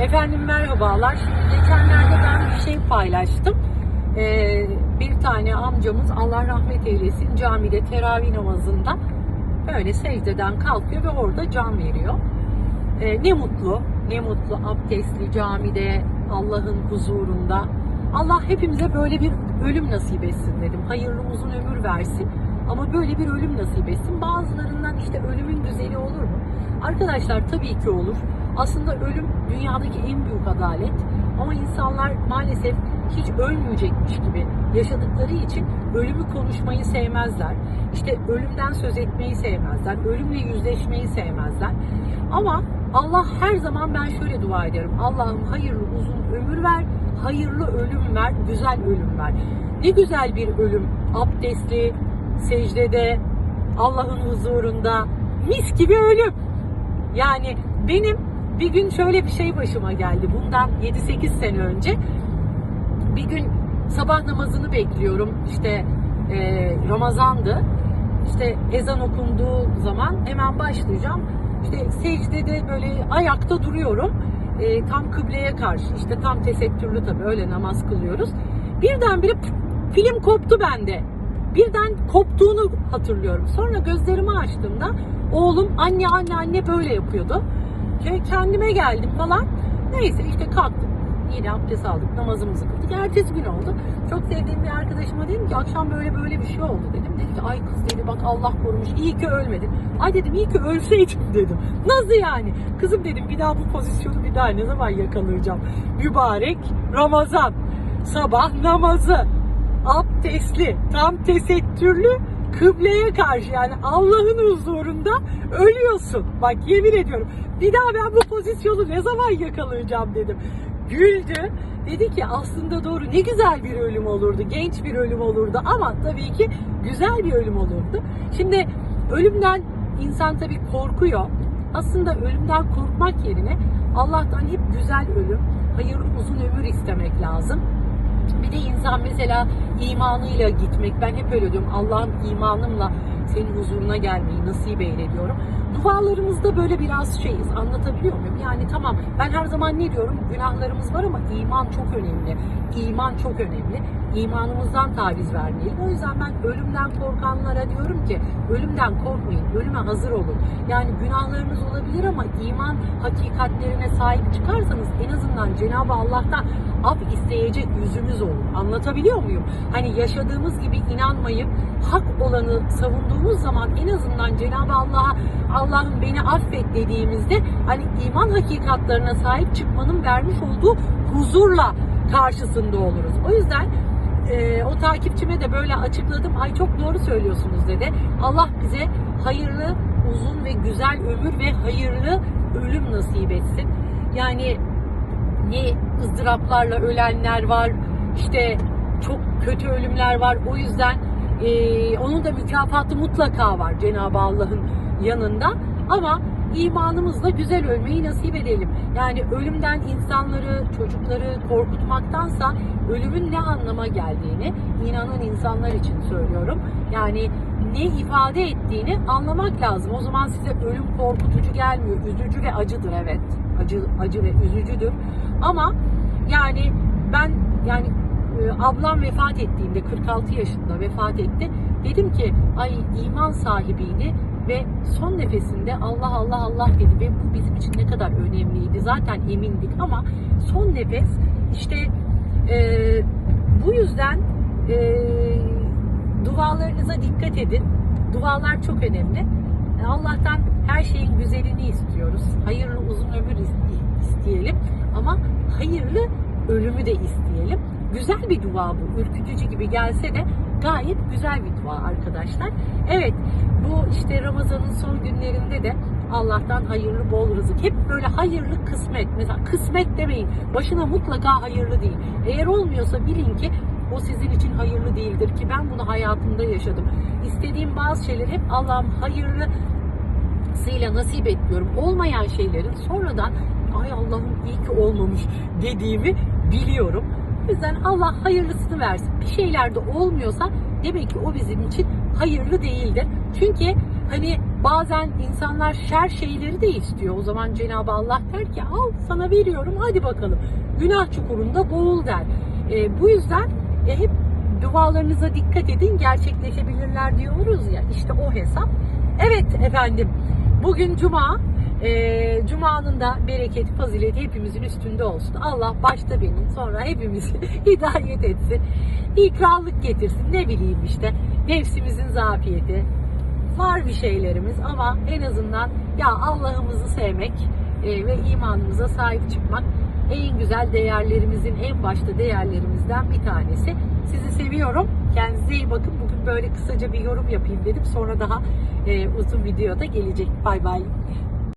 Efendim merhabalar. Geçenlerde ben bir şey paylaştım. Ee, bir tane amcamız Allah rahmet eylesin camide teravih namazında böyle secdeden kalkıyor ve orada can veriyor. Ee, ne mutlu, ne mutlu abdestli camide Allah'ın huzurunda. Allah hepimize böyle bir ölüm nasip etsin dedim. Hayırlı uzun ömür versin. Ama böyle bir ölüm nasip etsin. Bazılarından işte ölümün güzeli olur mu? Arkadaşlar tabii ki olur. Aslında ölüm dünyadaki en büyük adalet. Ama insanlar maalesef hiç ölmeyecekmiş gibi yaşadıkları için ölümü konuşmayı sevmezler. İşte ölümden söz etmeyi sevmezler. Ölümle yüzleşmeyi sevmezler. Ama Allah her zaman ben şöyle dua ederim. Allah'ım hayırlı uzun ömür ver, hayırlı ölüm ver, güzel ölüm ver. Ne güzel bir ölüm. Abdestli, secdede, Allah'ın huzurunda mis gibi ölüm. Yani benim bir gün şöyle bir şey başıma geldi. Bundan 7-8 sene önce bir gün sabah namazını bekliyorum. İşte e, Ramazan'dı. İşte ezan okunduğu zaman hemen başlayacağım. İşte secdede böyle ayakta duruyorum. E, tam kıbleye karşı. işte tam tesettürlü tabii öyle namaz kılıyoruz. Birdenbire film koptu bende. Birden koptuğunu hatırlıyorum. Sonra gözlerimi açtığımda oğlum anne anne anne böyle yapıyordu. Ke- Kendime geldim falan. Neyse işte kalktım. Yine abdest aldık, namazımızı kıldık. Ertesi gün oldu. Çok sevdiğim bir arkadaşıma dedim ki akşam böyle böyle bir şey oldu dedim. Dedi ki ay kız dedi bak Allah korumuş iyi ki ölmedin. Ay dedim iyi ki ölseydim dedim. Nasıl yani? Kızım dedim bir daha bu pozisyonu bir daha ne zaman yakalayacağım? Mübarek Ramazan. Sabah namazı. Abdestli, tam tesettürlü kıbleye karşı yani Allah'ın huzurunda ölüyorsun. Bak yemin ediyorum. Bir daha ben bu pozisyonu ne zaman yakalayacağım dedim. Güldü. Dedi ki aslında doğru ne güzel bir ölüm olurdu. Genç bir ölüm olurdu ama tabii ki güzel bir ölüm olurdu. Şimdi ölümden insan tabii korkuyor. Aslında ölümden korkmak yerine Allah'tan hep güzel ölüm, hayırlı uzun ömür istemek lazım. Bir de insan mesela imanıyla gitmek. Ben hep öyle diyorum. Allah'ım imanımla senin huzuruna gelmeyi nasip eyle diyorum. Dualarımızda böyle biraz şeyiz. Anlatabiliyor muyum? Yani tamam ben her zaman ne diyorum? Günahlarımız var ama iman çok önemli. İman çok önemli. İmanımızdan taviz vermeyelim. O yüzden ben ölümden korkanlara diyorum ki ölümden korkmayın. Ölüme hazır olun. Yani günahlarınız olabilir ama iman hakikatlerine sahip çıkarsanız en azından Cenab-ı Allah'tan af isteyecek yüzümüz olur. Anlatabiliyor muyum? Hani yaşadığımız gibi inanmayıp hak olanı savunduğumuz zaman en azından Cenab-ı Allah'a Allah'ım beni affet dediğimizde hani iman hakikatlerine sahip çıkmanın vermiş olduğu huzurla karşısında oluruz. O yüzden e, o takipçime de böyle açıkladım. Ay çok doğru söylüyorsunuz dedi. Allah bize hayırlı, uzun ve güzel ömür ve hayırlı ölüm nasip etsin. Yani ne ızdıraplarla ölenler var. işte çok kötü ölümler var. O yüzden e, onun da mükafatı mutlaka var Cenab-ı Allah'ın yanında. Ama imanımızla güzel ölmeyi nasip edelim. Yani ölümden insanları, çocukları korkutmaktansa ölümün ne anlama geldiğini inanan insanlar için söylüyorum. Yani ne ifade ettiğini anlamak lazım. O zaman size ölüm korkutucu gelmiyor. Üzücü ve acıdır evet. Acı, acı ve üzücüdür. Ama yani ben yani ablam vefat ettiğinde 46 yaşında vefat etti. Dedim ki ay iman sahibiydi ve son nefesinde Allah Allah Allah dedi ve bu bizim için ne kadar önemliydi. Zaten emindik ama son nefes işte e, bu yüzden e, dualarınıza dikkat edin. Dualar çok önemli. E, Allah'tan her şeyin güzelini istiyoruz. Hayırlı uzun ömür is- isteyelim ama hayırlı ölümü de isteyelim. Güzel bir dua bu. Ürkütücü gibi gelse de gayet güzel bir dua arkadaşlar. Evet bu işte Ramazan'ın son günlerinde de Allah'tan hayırlı bol rızık. Hep böyle hayırlı kısmet. Mesela kısmet demeyin. Başına mutlaka hayırlı değil. Eğer olmuyorsa bilin ki o sizin için hayırlı değildir ki ben bunu hayatımda yaşadım. İstediğim bazı şeyler hep Allah'ım hayırlı sıyla nasip et diyorum. Olmayan şeylerin sonradan ay Allah'ım iyi ki olmamış dediğimi biliyorum. O yüzden Allah hayırlısını versin. Bir şeyler de olmuyorsa demek ki o bizim için hayırlı değildir. Çünkü Hani bazen insanlar şer şeyleri de istiyor. O zaman Cenab-ı Allah der ki al sana veriyorum hadi bakalım. Günah çukurunda boğul der. E, bu yüzden e, hep dualarınıza dikkat edin gerçekleşebilirler diyoruz ya işte o hesap. Evet efendim bugün cuma e, Cuma'nın da bereketi, fazileti hepimizin üstünde olsun. Allah başta beni, sonra hepimizi hidayet etsin. İkrarlık getirsin. Ne bileyim işte. Nefsimizin zafiyeti. Var bir şeylerimiz ama en azından ya Allah'ımızı sevmek e, ve imanımıza sahip çıkmak en güzel değerlerimizin en başta değerlerimizden bir tanesi. Sizi seviyorum. Kendinize iyi bakın. Bugün böyle kısaca bir yorum yapayım dedim. Sonra daha e, uzun videoda gelecek. Bay bay.